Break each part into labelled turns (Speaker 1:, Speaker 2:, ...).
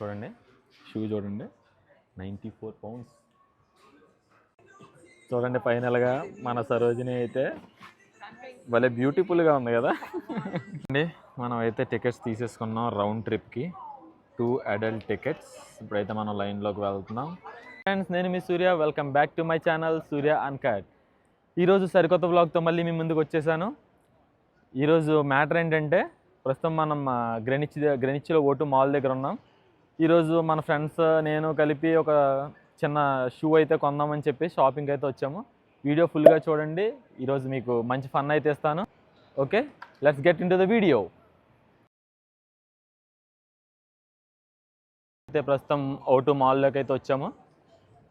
Speaker 1: చూడండి. షూ చూడండి. Ninety four pounds చూడండి ఫైనల్గా మన సరోజిని అయితే భలే బ్యూటిఫుల్గా ఉంది కదా. అండి మనం అయితే టికెట్స్ తీసేసుకున్నాం రౌండ్ ట్రిప్కి టూ అడల్ట్ టికెట్స్ ఇప్పుడైతే మనం లైన్లోకి వెళ్తున్నాం. ఫ్రెండ్స్ నేను మీ Surya. Welcome back to my channel Surya uncut ఈరోజు సరికొత్త బ్లాగ్తో మళ్ళీ మీ ముందుకు వచ్చేసాను. ఈరోజు మ్యాటర్ ఏంటంటే ప్రస్తుతం మనం గ్రెనిచ్ గ్రెనిచ్లో ఓటు మాల్ దగ్గర ఉన్నాం. ఈరోజు మన ఫ్రెండ్స్ నేను కలిపి ఒక చిన్న షూ అయితే కొందామని చెప్పి షాపింగ్ అయితే వచ్చాము. వీడియో ఫుల్గా చూడండి. ఈరోజు మీకు మంచి ఫన్ అయితే ఇస్తాను. Okay? Let's get into the video అయితే ప్రస్తుతం ఓటు మాల్లోకి అయితే వచ్చాము.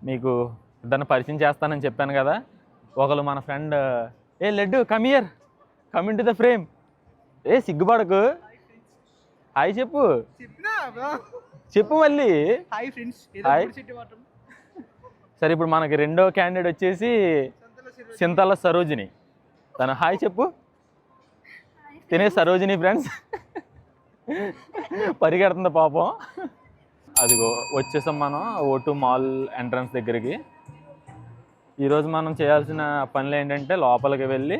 Speaker 1: మీకు దాన్ని పరిచయం చేస్తానని చెప్పాను కదా. ఒకరు మన friend A laddu come here coming to the frame ఏ సిగ్గుపడకు. హాయ్ చెప్పు. చెప్పు మళ్ళీ.
Speaker 2: Hi friends.
Speaker 1: సరే ఇప్పుడు మనకి రెండో క్యాండిడేట్ వచ్చేసి సింతల సరోజిని. తను హాయ్ చెప్పు. తినే సరోజిని ఫ్రెండ్స్ పరిగెడుతుంది పాపం. అదిగో వచ్చేసాం మనం ఓటు మాల్ ఎంట్రన్స్ దగ్గరికి. ఈరోజు మనం చేయాల్సిన పనులు ఏంటంటే లోపలికి వెళ్ళి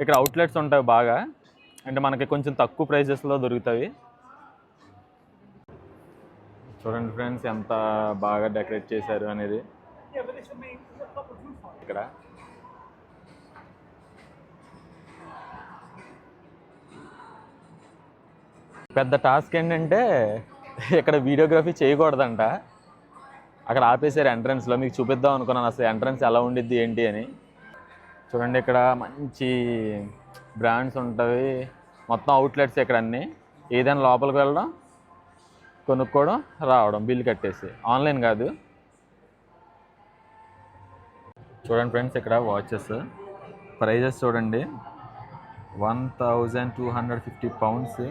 Speaker 1: ఇక్కడ అవుట్లెట్స్ ఉంటాయి బాగా. అంటే మనకి కొంచెం తక్కువ ప్రైజెస్లో దొరుకుతాయి. చూడండి ఫ్రెండ్స్ ఎంత బాగా డెకరేట్ చేశారు అనేది. ఇక్కడ. పెద్ద టాస్క్ ఏంటంటే ఇక్కడ వీడియోగ్రఫీ చేయకూడదంట. అక్కడ ఆపేశారు ఎంట్రన్స్లో మీకు చూపిద్దాం అనుకున్నాను అసలు ఎంట్రన్స్ ఎలా ఉండిద్ది ఏంటి అని. చూడండి ఇక్కడ మంచి బ్రాండ్స్ ఉంటాయి మొత్తం అవుట్లెట్స్ ఇక్కడ అన్నీ. ఏదైనా లోపలికి వెళ్ళడం కొనుక్కోవడం రావడం బిల్ కట్టేసి. ఆన్లైన్ కాదు. చూడండి ఫ్రెండ్స్ ఇక్కడ వాచెస్. ప్రైజెస్ చూడండి. One thousand two hundred fifty pounds.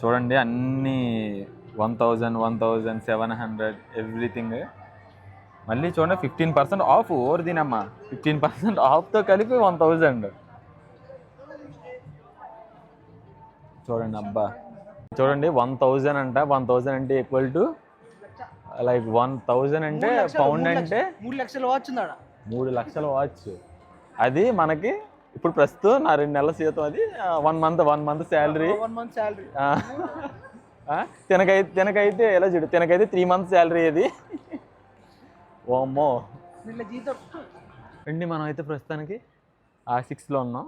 Speaker 1: చూడండి అన్నీ one thousand one thousand seven hundred everything. మళ్ళీ చూడండి ఫిఫ్టీన్ పర్సెంట్ ఆఫ్. ఓవర్ దీనమ్మా ఫిఫ్టీన్ పర్సెంట్ ఆఫ్తో కలిపి వన్ థౌజండ్. చూడండి అబ్బా. చూడండి వన్ థౌజండ్ అంట వన్ థౌజండ్ అంటే equal to like one thousand అంటే పౌండ్ అంటే
Speaker 2: మూడు లక్షలు వాచ్
Speaker 1: మూడు లక్షల వాచ్ అది మనకి ఇప్పుడు ప్రస్తుతం నా రెండు నెలల జీతం అది one month one month salary
Speaker 2: one month salary
Speaker 1: తినకైతే తినకైతే ఎలా చూడు తినకైతే త్రీ మంత్స్ శాలరీ అది. ఓమ్మో రండి మనం అయితే ప్రస్తుతానికి ఆ సిక్స్లో ఉన్నాం.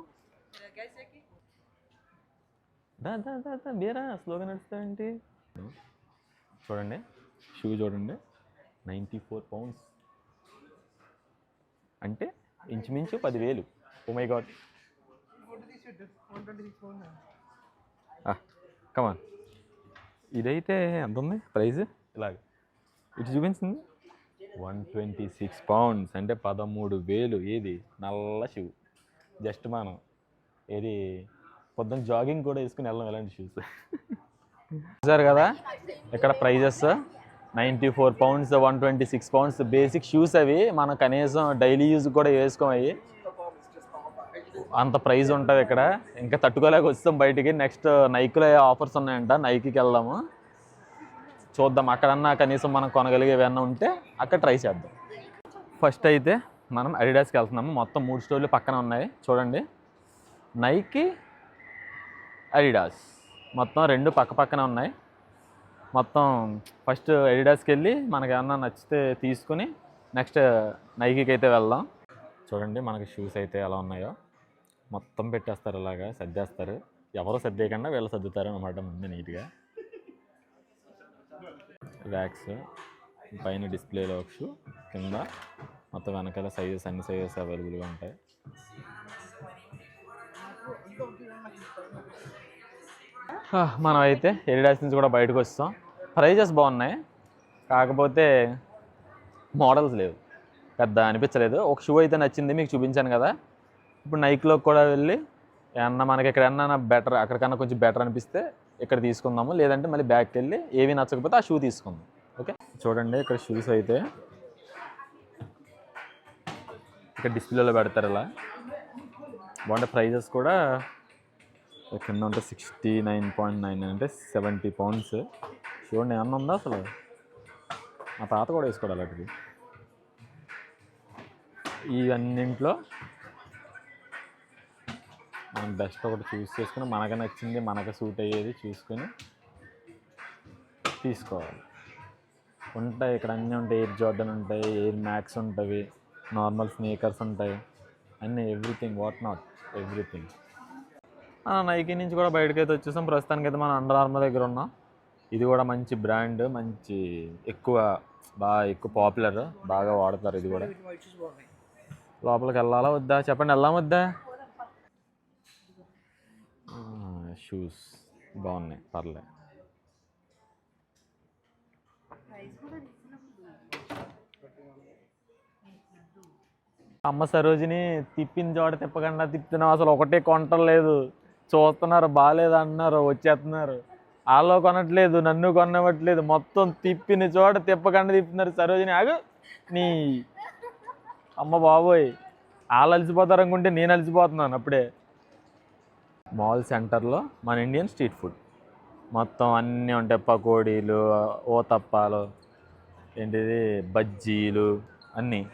Speaker 1: దా దా దా దా బీరా స్లోగా నడుస్తావేంటి? చూడండి. షూ చూడండి. Ninety four pounds. అంటే ఇంచుమించు పదివేలు. ఓ మై గాడ్ కమాన్ ఇదైతే ఎంత ఉంది ప్రైస్ ఇలాగ. ఇటు చూపించింది. One twenty six pounds. అంటే పదమూడు వేలు. ఏది? నల్ల షూ. జస్ట్ మనం. ఏది? పొద్దున్న జాగింగ్ కూడా వేసుకుని వెళ్ళాం ఇలాంటి షూస్ చూసారు కదా? ఇక్కడ prices ninety four pounds one twenty six pounds basic shoes అవి మనం కనీసం డైలీ యూజ్ కూడా వేసుకోమయ్యి అంత ప్రైజ్ ఉంటుంది ఇక్కడ. ఇంకా తట్టుకోలేక వస్తాం బయటికి. నెక్స్ట్ నైక్లో ఆఫర్స్ ఉన్నాయంట? నైక్కి వెళ్దాము. చూద్దాం. అక్కడన్నా కనీసం మనం కొనగలిగే ఏమైనా ఉంటే అక్కడ ట్రై చేద్దాం. ఫస్ట్ అయితే మనం అడిడాస్కి వెళ్తున్నాము. మొత్తం మూడు స్టోర్లు పక్కన ఉన్నాయి. చూడండి. నైకి అడిడాస్ మొత్తం రెండు పక్క పక్కన ఉన్నాయి. మొత్తం ఫస్ట్ అడిడాస్కి వెళ్ళి మనకి ఏమన్నా నచ్చితే తీసుకుని నెక్స్ట్ నైకీకి అయితే వెళ్దాం. చూడండి మనకి షూస్ అయితే ఎలా ఉన్నాయో. మొత్తం పెట్టేస్తారు ఇలాగా సర్దేస్తారు. ఎవరు సర్దేయకుండా వీళ్ళు సర్దుతారు అనమాట ముందు నీట్గా ర్యాక్స్ పైన డిస్ప్లేలో ఒక షూ కింద మొత్తం వెనకాల సైజెస్ అన్ని సైజెస్ అవైలబుల్గా ఉంటాయి. మనం అయితే ఎడిడాస్ నుంచి కూడా బయటకు వస్తాం. ప్రైజెస్ బాగున్నాయి. కాకపోతే మోడల్స్ లేవు. పెద్ద అనిపించలేదు. ఒక షూ అయితే నచ్చింది మీకు చూపించాను కదా. ఇప్పుడు నైక్లో కూడా వెళ్ళి ఏమన్నా మనకి ఎక్కడన్నా బెటర్ అక్కడికన్నా కొంచెం బెటర్ అనిపిస్తే ఇక్కడ తీసుకుందాము. లేదంటే మళ్ళీ బ్యాగ్కి వెళ్ళి ఏవి నచ్చకపోతే ఆ షూ తీసుకుందాం. ఓకే? చూడండి ఇక్కడ షూస్ అయితే. ఇక్కడ డిస్ప్లేలో పెడతారు ఇలా. బాగుంటే ప్రైజెస్ కూడా కింద ఉంటే సిక్స్టీ నైన్ పాయింట్ నైన్ అంటే సెవెంటీ పౌండ్స్ చూడండి ఏమన్నా ఉందా అసలు? మా తాత కూడా వేసుకోవాలి అలాంటిది. ఇవన్నింట్లో మనం బెస్ట్ ఒకటి చూస్ చేసుకుని మనకు నచ్చింది మనకు సూట్ అయ్యేది చూసుకొని తీసుకోవాలి. ఉంటాయి ఇక్కడ అన్నీ ఉంటాయి. ఎయిర్ జార్డన్ ఉంటాయి ఎయిర్ మ్యాక్స్ ఉంటాయి నార్మల్ స్నీకర్స్ ఉంటాయి. అన్నీ everything what not everything Nike నుంచి కూడా బయటకు అయితే వచ్చేసాం. ప్రస్తుతానికి అయితే మనం అండర్ ఆర్మర్ దగ్గర ఉన్నాం. ఇది కూడా మంచి బ్రాండ్ మంచి ఎక్కువ బాగా ఎక్కువ పాపులర్ బాగా వాడతారు ఇది కూడా. లోపలికి వెళ్ళాలా వద్దా? చెప్పండి వెళ్దాం వద్దా? షూస్ బాగున్నాయి పర్లే. అమ్మ సరోజిని తిప్పిన చోట తిప్పకుండా తిప్పుతున్నాం అసలు ఒకటే కొంటలేదు చూస్తున్నారు బాగాలేదు వచ్చేస్తున్నారు. వాళ్ళు కొనట్లేదు నన్ను కొనవట్లేదు మొత్తం తిప్పిన చోట తిప్పకుండా తిప్పుతున్నారు సరోజిని. ఆగు నీ అమ్మ బాబోయ్. వాళ్ళు అలసిపోతారు అనుకుంటే నేను అలసిపోతున్నాను అప్పుడే. మాల్ సెంటర్లో మన ఇండియన్ స్ట్రీట్ ఫుడ్. మొత్తం అన్నీ ఉంటాయి. పకోడీలు ఓతప్పాలు ఏంటిది బజ్జీలు అన్నీ.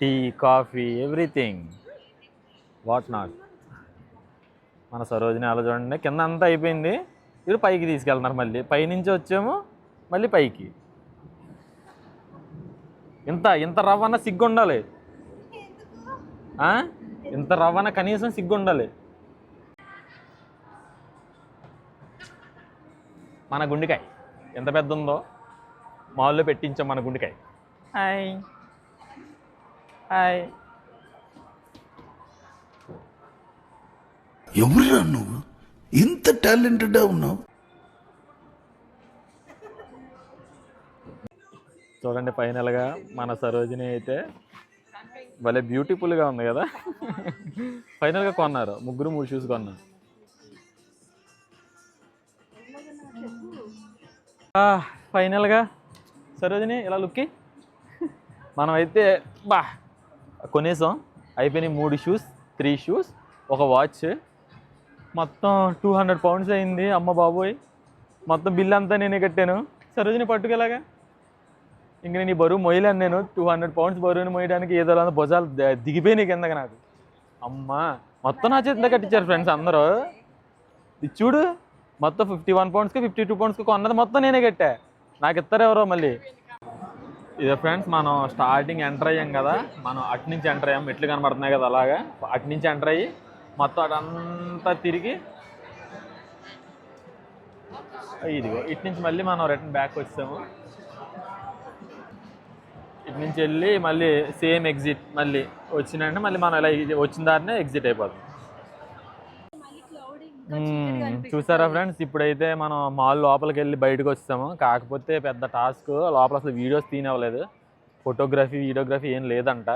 Speaker 1: Tea coffee everything. What not. మన సరోజిని అలా చూడండి. కింద అంతా అయిపోయింది. ఇప్పుడు పైకి తీసుకెళ్తున్నారు మళ్ళీ. పైనుంచి వచ్చాము మళ్ళీ పైకి. ఇంత ఇంత రవ్వన సిగ్గు ఉండాలి ఇంత రవ్వన కనీసం సిగ్గు ఉండాలి మన గుండెకాయ. ఎంత పెద్ద ఉందో మాల్లో పెట్టించాం మన గుండెకాయ. హాయ్. హాయ్.
Speaker 3: ఎవరురా నువ్వు? ఇంత టాలెంటెడ్గా ఉన్నావు.
Speaker 1: చూడండి ఫైనల్గా మన సరోజిని అయితే భలే బ్యూటిఫుల్గా ఉంది కదా. ఫైనల్గా కొన్నారు. ముగ్గురు మూడు షూస్ కొన్నారు. ఫైనల్గా సరోజిని ఇలా లుక్కి? మనం అయితే బా కొనేసాం. అయిపోయినాయి మూడు షూస్ త్రీ షూస్ ఒక వాచ్ మొత్తం టూ హండ్రెడ్ పౌండ్స్ అయింది అమ్మ బాబోయ్. మొత్తం బిల్ అంతా నేనే కట్టాను. సరోజిని పట్టుకెలాగా ఇంక నేను ఈ బరువు మొయ్యలేను నేను. టూ హండ్రెడ్ పౌండ్స్ బరువుని మోయడానికి ఏదో భుజాలు దిగిపోయినాయి కిందకి నాకు. అమ్మా మొత్తం నా చేతిలో కట్టించారు ఫ్రెండ్స్ అందరూ. ఇది చూడు మొత్తం ఫిఫ్టీ వన్ పౌండ్స్కి ఫిఫ్టీ టూ పౌండ్స్కి కొన్నది మొత్తం నేనే కట్టా. నాకు ఇస్తారు ఎవరో మళ్ళీ. ఇదే ఫ్రెండ్స్ మనం స్టార్టింగ్ ఎంటర్ అయ్యాం కదా. మనం అటు నుంచి ఎంటర్ అయ్యాం. ఎట్లు కనబడుతున్నాయి కదా అలాగా. అటు నుంచి ఎంటర్ అయ్యి మొత్తం అటంతా తిరిగి ఇదిగో ఇటు నుంచి మళ్ళీ మనం రిటర్న్ బ్యాక్ వచ్చాము. ఇటు నుంచి వెళ్ళి మళ్ళీ సేమ్ ఎగ్జిట్ మళ్ళీ వచ్చినంటే మళ్ళీ మనం ఇలా వచ్చిన దారినే ఎగ్జిట్ అయిపోతాం. చూసారా ఫ్రెండ్స్ ఇప్పుడైతే మనం మాల్ లోపలికి వెళ్ళి బయటకు వచ్చాము. కాకపోతే పెద్ద టాస్క్ లోపల అసలు వీడియోస్ తీనవ్వలేదు ఫోటోగ్రఫీ వీడియోగ్రఫీ ఏం లేదంట.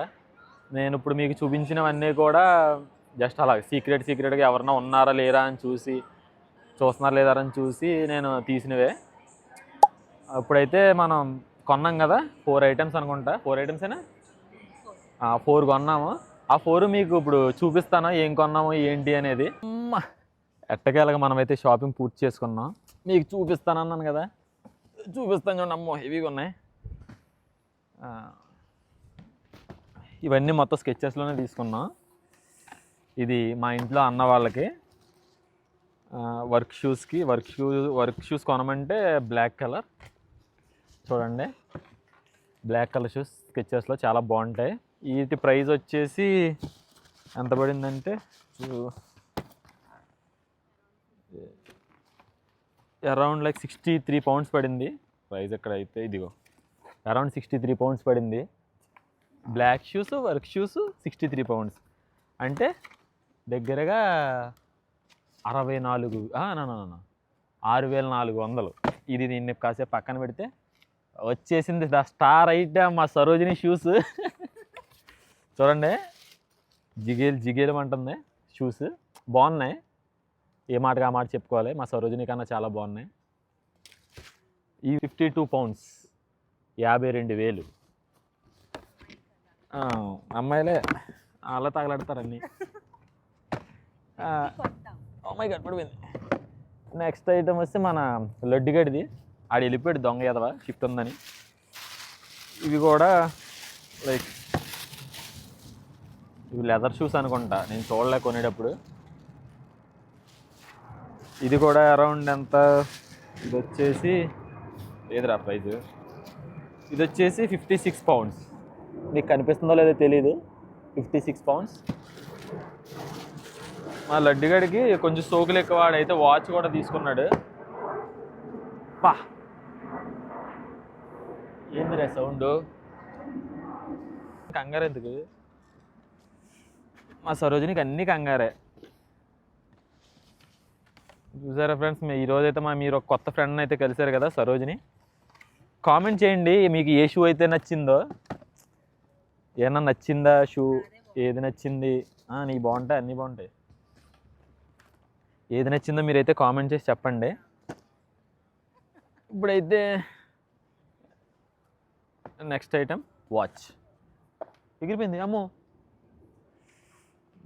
Speaker 1: నేను ఇప్పుడు మీకు చూపించినవన్నీ కూడా జస్ట్ అలా సీక్రెట్ సీక్రెట్గా ఎవరన్నా ఉన్నారా లేరా అని చూసి చూస్తున్నారా లేదా అని చూసి నేను తీసినవే. అప్పుడైతే మనం కొన్నాం కదా ఫోర్ ఐటమ్స్ అనుకుంటా. ఫోర్ ఐటమ్సేనా ఫోర్ కొన్నాము. ఆ ఫోర్ మీకు ఇప్పుడు చూపిస్తాను ఏం కొన్నాము ఏంటి అనేది. అమ్మ. ఎట్టకేలాగా మనమైతే షాపింగ్ పూర్తి చేసుకున్నాం. మీకు చూపిస్తాను అన్నాను కదా. చూపిస్తాను చూడండి అమ్మో హెవీగా ఉన్నాయి. ఇవన్నీ మొత్తం స్కెచెస్లోనే తీసుకున్నాం. ఇది మా ఇంట్లో అన్న వాళ్ళకి వర్క్ షూస్కి వర్క్ షూ వర్క్ షూస్ కొనమంటే బ్లాక్ కలర్ చూడండి. బ్లాక్ కలర్ షూస్ స్కెచెస్లో చాలా బాగుంటాయి. వీటి ప్రైస్ వచ్చేసి ఎంత పడిందంటే? Around like sixty three pounds పడింది. ప్రైస్ ఎక్కడ అయితే ఇదిగో. అరౌండ్ సిక్స్టీ త్రీ పౌండ్స్ పడింది. Black shoes work shoes sixty three pounds అంటే దగ్గరగా అరవై నాలుగు ఆరు వేల నాలుగు వందలు. ఇది దీన్ని కాసేపు పక్కన పెడితే వచ్చేసింది ద స్టార్ ఐటమ్ మా సరోజిని షూస్. చూడండి జిగేలు జిగేలు అంటుంది షూస్. బాగున్నాయి. ఏ మాటగా ఆ మాట చెప్పుకోవాలి? మా సరోజిని కన్నా చాలా బాగున్నాయి. ఈ ఫిఫ్టీ టూ పౌండ్స్ యాభై రెండు వేలు. అమ్మాయిలే అలా తగలడతారు అమ్మాయి కనపడిపోయింది నెక్స్ట్ ఐటమ్ వస్తే మన లడ్డుగడిది ఆడు వెళ్ళిపోయాడు దొంగ ఎదవ షిఫ్ట్ ఉందని. ఇవి కూడా లైక్ ఇవి లెదర్ షూస్ అనుకుంటా. నేను చూడలే కొనేటప్పుడు. ఇది కూడా అరౌండ్ ఎంత? ఇది వచ్చేసి లేదురా ప్రైజ్? ఇది వచ్చేసి ఫిఫ్టీ సిక్స్ పౌండ్స్ మీకు కనిపిస్తుందో లేదో తెలీదు. ఫిఫ్టీ సిక్స్ పౌండ్స్ మా లడ్డిగడికి కొంచెం సోకులు ఎక్కువ వాడైతే వాచ్ కూడా తీసుకున్నాడు. పా. ఏందిరా సౌండ్? కంగారు ఎందుకు మా సరోజినికి అన్ని కంగారే. చూసారా ఫ్రెండ్స్ మీ ఈరోజైతే మా మీరు ఒక కొత్త ఫ్రెండ్ అయితే కలిసారు కదా సరోజిని. కామెంట్ చేయండి మీకు ఏ షూ అయితే నచ్చిందో. ఏమన్నా నచ్చిందా షూ ఏది నచ్చింది? నీకు బాగుంటాయి అన్నీ బాగుంటాయి. ఏది నచ్చిందో మీరైతే కామెంట్ చేసి చెప్పండి. ఇప్పుడైతే నెక్స్ట్ ఐటమ్ వాచ్. ఎగిరిపోయింది. అమ్మో.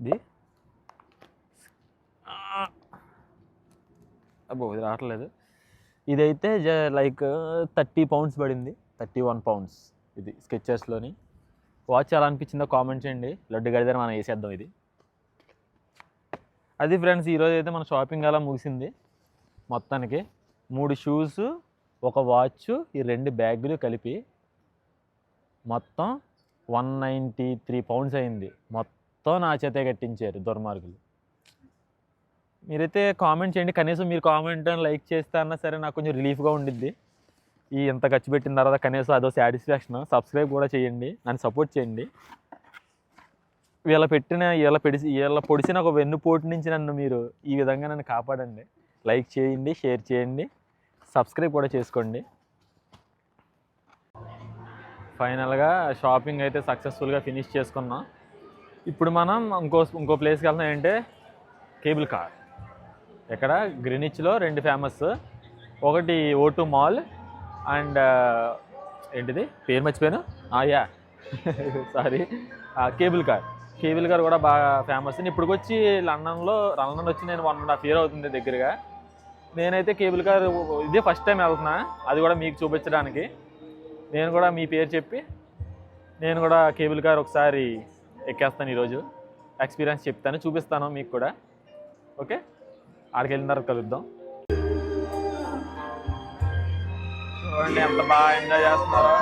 Speaker 1: ఇది? అబ్బో ఇది రావట్లేదు. ఇదైతే జ లైక్ థర్టీ పౌండ్స్ పడింది. Thirty one pounds. ఇది స్కెచెస్లోని. వాచ్ ఎలా అనిపించిందో కామెంట్ చేయండి. లడ్డు గడిదారు మనం వేసేద్దాం ఇది. అది ఫ్రెండ్స్ ఈరోజు అయితే మన షాపింగ్ అలా ముగిసింది. మొత్తానికి మూడు షూస్ ఒక వాచ్ ఈ రెండు బ్యాగులు కలిపి మొత్తం వన్ నైంటీ త్రీ పౌండ్స్ అయింది. మొత్తం నా చేతే కట్టించారు దుర్మార్గులు. మీరైతే కామెంట్ చేయండి. కనీసం మీరు కామెంట్ లైక్ చేస్తే అన్నా సరే నాకు కొంచెం రిలీఫ్గా ఉండిద్ది. ఈ ఇంత ఖర్చు పెట్టిన తర్వాత కనీసం అదో సాటిస్ఫాక్షన్ సబ్స్క్రైబ్ కూడా చేయండి. నన్ను సపోర్ట్ చేయండి. వీళ్ళ పెట్టిన వీళ్ళ పెడిసి వీళ్ళ పొడిచిన ఒక వెన్నుపోటు నుంచి నన్ను మీరు ఈ విధంగా నన్ను కాపాడండి. లైక్ చేయండి షేర్ చేయండి సబ్స్క్రైబ్ కూడా చేసుకోండి. ఫైనల్గా షాపింగ్ అయితే సక్సెస్ఫుల్గా ఫినిష్ చేసుకున్నాం. ఇప్పుడు మనం ఇంకో ఇంకో ప్లేస్కి వెళ్తున్నాం ఏంటంటే కేబుల్ కార్. ఇక్కడ గ్రీనిచ్లో రెండు ఫేమస్. ఒకటి ఓటు మాల్ అండ్ ఏంటిది? పేరు మర్చిపోయాను? ఆయా సారీ కేబుల్ కార్. కేబుల్ గారు కూడా బాగా ఫేమస్ ఇప్పుడు వచ్చి లండన్లో లండన్ వచ్చి నేను వన్ అండ్ హాఫ్ ఇయర్ అవుతుంది దగ్గరగా. నేనైతే కేబుల్ కార్ ఇదే ఫస్ట్ టైం వెళ్తున్నా. అది కూడా మీకు చూపించడానికి. నేను కూడా మీ పేరు చెప్పి నేను కూడా కేబుల్ కార్ ఒకసారి ఎక్కేస్తాను ఈరోజు. ఎక్స్పీరియన్స్ చెప్తాను చూపిస్తాను మీకు కూడా. ఓకే? ఆడికి వెళ్ళిన తర్వాత కలుద్దాం. చూడండి ఎంత బాగా ఎంజాయ్ చేస్తున్నారో.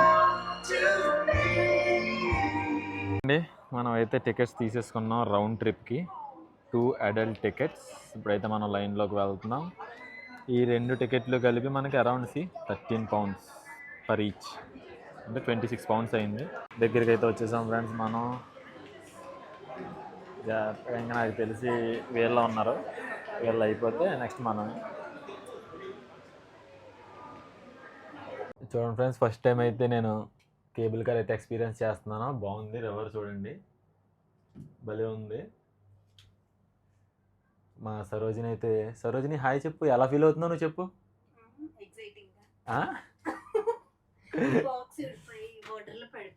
Speaker 1: అండి మనం అయితే టికెట్స్ తీసేసుకున్నాం రౌండ్ ట్రిప్కి. టూ అడల్ట్ టికెట్స్ ఇప్పుడైతే మనం లైన్లోకి వెళ్తున్నాం. ఈ రెండు టికెట్లు కలిపి మనకి అరౌండ్ సి థర్టీన్ పౌండ్స్ పర్ ఈచ్. అంటే ట్వంటీ సిక్స్ పౌండ్స్ అయింది. దగ్గరికి అయితే వచ్చేసాం ఫ్రెండ్స్ మనం. ఇంకా నాకు తెలిసి వీళ్ళలో ఉన్నారు. వీళ్ళు అయిపోతే నెక్స్ట్ మనం. చూడండి ఫ్రెండ్స్ ఫస్ట్ టైం అయితే నేను కేబుల్ కార్ అయితే ఎక్స్పీరియన్స్ చేస్తున్నాను. బాగుంది. రివర్ చూడండి. భలే ఉంది. మా సరోజిని అయితే సరోజిని హాయ్ చెప్పు. ఎలా ఫీల్ అవుతున్నావు నువ్వు చెప్పు.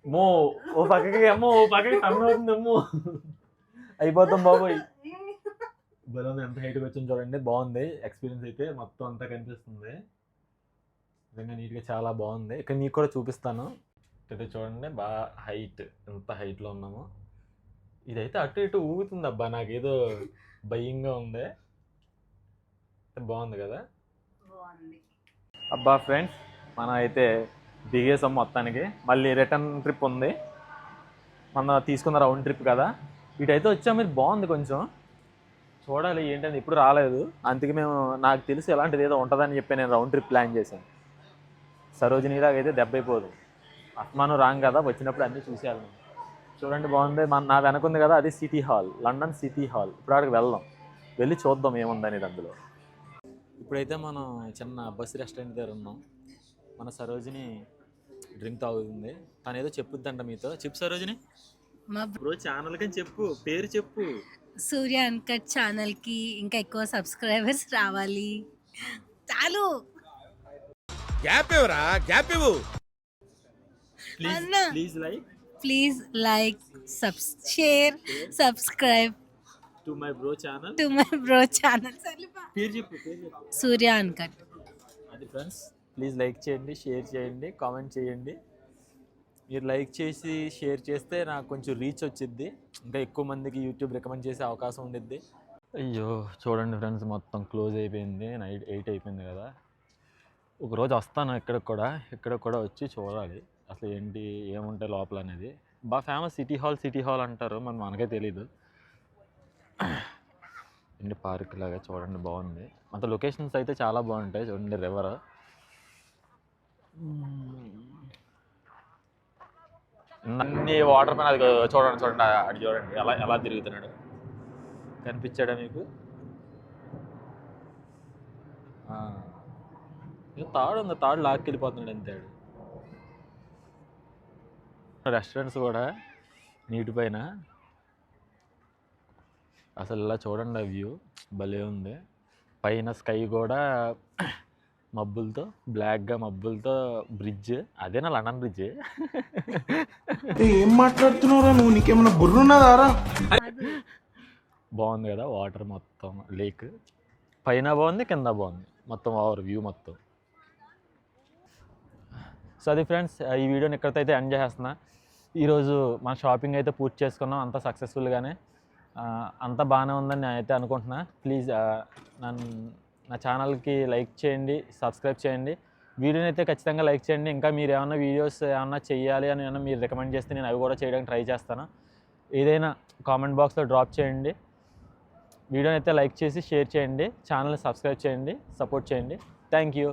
Speaker 1: అమ్మో ఓ పక్కకి అమ్మో ఓ పక్కకి టర్న్ అవుతుంది అమ్మో. అయిపోతాం బాబోయ్. భలే ఉంది. ఎంత హైట్కి వచ్చింది చూడండి. బాగుంది. ఎక్స్పీరియన్స్ అయితే మొత్తం అంతా కనిపిస్తుంది. నిజంగా నీట్గా చాలా బాగుంది. ఇక్కడ నీకు కూడా చూపిస్తాను. అయితే చూడండి బాగా హైట్ ఎంత హైట్లో ఉన్నామో. ఇదైతే అటు ఇటు ఊగుతుంది అబ్బా నాకేదో భయంగా ఉంది. బాగుంది కదా? అబ్బా ఫ్రెండ్స్ మనం అయితే దిగేసాం మొత్తానికి. మళ్ళీ రిటర్న్ ట్రిప్ ఉంది. మన తీసుకున్న రౌండ్ ట్రిప్ కదా. ఇటైతే వచ్చాము ఇది బాగుంది కొంచెం. చూడాలి ఏంటని ఇప్పుడు రాలేదు. అందుకే మేము నాకు తెలిసి ఎలాంటిది ఏదో ఉంటుందని చెప్పి నేను రౌండ్ ట్రిప్ ప్లాన్ చేశాను. సరోజిని దాకా అయితే దెబ్బ అయిపోదు అస్మాను రాంగ్ కదా వచ్చినప్పుడు అన్నీ చూసేయాలి. చూడండి బాగుంది. మన నా వెనకుంది కదా అది City Hall London City Hall. ఇప్పుడు అక్కడికి వెళ్దాం వెళ్ళి చూద్దాం ఏముందనేది అందులో. ఇప్పుడైతే మనం చిన్న బస్ రెస్టారెంట్ దగ్గర ఉన్నాం. మన సరోజిని డ్రింక్ తాగుతుంది. తను ఏదో చెప్పుద్దంట మీతో. చెప్పు సరోజిని.
Speaker 4: మా
Speaker 1: బ్రో ఛానల్ కని చెప్పు. పేరు చెప్పు.
Speaker 4: సూర్య అన్కట్ ఛానల్కి ఇంకా ఎక్కువ సబ్స్క్రైబర్స్ రావాలి. చాలు.
Speaker 5: గ్యాప్ ఇవ్వరా? గ్యాప్ ఇవ్వు.
Speaker 1: ప్లీజ్
Speaker 4: అన్నా.
Speaker 1: Please like
Speaker 4: please like sub share subscribe
Speaker 1: to my bro channel
Speaker 4: to my bro channel
Speaker 1: పేరు చెప్పు
Speaker 4: సూర్య అన్కట్
Speaker 1: అది ఫ్రెండ్స్ ప్లీజ్ లైక్ చేయండి షేర్ చేయండి కామెంట్ చేయండి. మీరు లైక్ చేసి షేర్ చేస్తే నాకు కొంచెం రీచ్ వచ్చిద్ది. ఇంకా ఎక్కువ మందికి యూట్యూబ్ రికమెండ్ చేసే అవకాశం ఉండిద్ది. అయ్యో చూడండి ఫ్రెండ్స్ మొత్తం క్లోజ్ అయిపోయింది. నైట్ ఎయిట్ అయిపోయింది కదా. ఒక రోజు వస్తాను ఇక్కడికి కూడా ఇక్కడికి కూడా వచ్చి చూడాలి. అసలు ఏంటి ఏముంటాయి లోపల అనేది. బాగా famous city hall city hall అంటారు మన మనకే తెలీదు. ఇండి పార్క్ లాగా చూడండి బాగుంది. అంత లొకేషన్స్ అయితే చాలా బాగుంటాయి చూడండి రివర్ అన్ని వాటర్ పైన అది చూడండి చూడండి అది చూడండి ఎలా ఎలా తిరుగుతున్నాడు. కనిపించాడా మీకు? తాడు ఉంది తాడు లాక్కెళ్ళిపోతున్నాడు అంతేడు రెస్టారెంట్స్ కూడా నీటి పైన అసలు ఇలా చూడండి ఆ వ్యూ భలే ఉంది. పైన స్కై కూడా మబ్బులతో బ్లాక్గా మబ్బులతో బ్రిడ్జ్. అదేనా లండన్ బ్రిడ్జ్?
Speaker 3: ఏం మాట్లాడుతున్నావురా నువ్వు? నీకేమైనా బుర్రున్నదారా
Speaker 1: బాగుంది కదా వాటర్ మొత్తం లేక్. పైన బాగుంది కింద బాగుంది. మొత్తం ఓవర్ వ్యూ మొత్తం. సో అది ఫ్రెండ్స్ ఈ వీడియోని ఇక్కడ అయితే ఎండ్ చేసేస్తున్నా. ఈరోజు మన షాపింగ్ అయితే పూర్తి చేసుకున్నాం అంతా సక్సెస్ఫుల్గానే అంతా బాగానే ఉందని నేను అయితే అనుకుంటున్నా ప్లీజ్ నన్ను నా ఛానల్కి లైక్ చేయండి సబ్స్క్రైబ్ చేయండి. వీడియోని అయితే ఖచ్చితంగా లైక్ చేయండి. ఇంకా మీరు ఏమైనా వీడియోస్ ఏమన్నా చేయాలి అని ఏమైనా మీరు రికమెండ్ చేస్తే నేను అవి కూడా చేయడానికి ట్రై చేస్తాను. ఏదైనా కామెంట్ బాక్స్లో డ్రాప్ చేయండి. వీడియోని అయితే లైక్ చేసి షేర్ చేయండి. ఛానల్ని సబ్స్క్రైబ్ చేయండి సపోర్ట్ చేయండి. Thank you